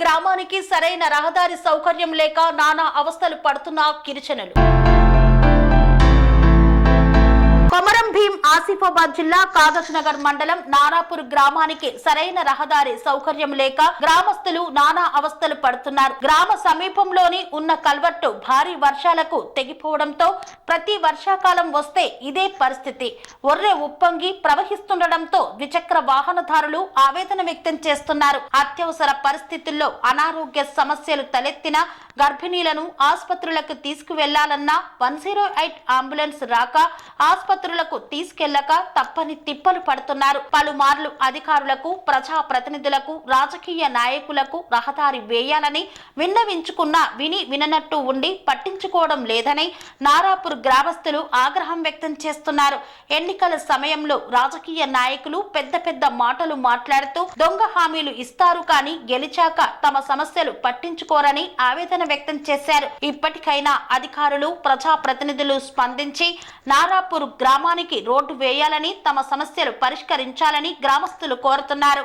గ్రామానికి సరైన రహదారి సౌకర్యం లేక నానా అవస్థలు పడుతున్న గిరిజనులు. ఆసిఫాబాద్ జిల్లా కాగజ్ నగర్ మండలం నారాపూర్ గ్రామానికి సరైన రహదారి సౌకర్యం లేక గ్రామస్తులు నానా అవస్థలు పడుతున్నారు. గ్రామ సమీపంలోని ఉన్న కల్వర్టు భారీ వర్షాలకు తెగిపోవడంతో ప్రతి వర్షాకాలం వస్తే ఇదే పరిస్థితి. ఒర్రె ఉప్పొంగి ప్రవహిస్తుండటంతో ద్విచక్ర వాహనదారులు ఆవేదన వ్యక్తం చేస్తున్నారు. అత్యవసర పరిస్థితుల్లో అనారోగ్య సమస్యలు తలెత్తిన గర్భిణీలను ఆసుపత్రులకు తీసుకువెళ్ళాలన్నా వన్ జీరో ఎయిట్ అంబులెన్స్ రాక ఆసుపత్రులకు తీసుకెళ్ళక తప్పని తిప్పలు పడుతున్నారు. పలుమార్లు అధికారులకు ప్రజా ప్రతినిధులకు రాజకీయ నాయకులకు రహదారి వేయాలని విన్నవించుకున్న విని విననట్టు ఉండి పట్టించుకోవడం లేదని నారాపూర్ గ్రామస్తులు ఆగ్రహం వ్యక్తం చేస్తున్నారు. ఎన్నికల సమయంలో రాజకీయ నాయకులు పెద్ద పెద్ద మాటలు మాట్లాడుతూ దొంగ హామీలు ఇస్తారు కానీ గెలిచాక తమ సమస్యలు పట్టించుకోరని ఆవేదన వ్యక్తం చేశారు. ఇప్పటికైనా అధికారులు ప్రజా ప్రతినిధులు స్పందించి నారాపూర్ గ్రామానికి రోడ్డు వేయాలని తమ సమస్యలు పరిష్కరించాలని గ్రామస్తులు కోరుతున్నారు.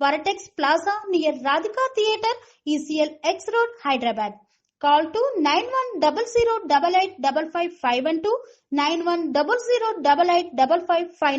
Varatex Plaza near Radhika Theatre, ECL X Road, Hyderabad. Call to 9100885551 91008855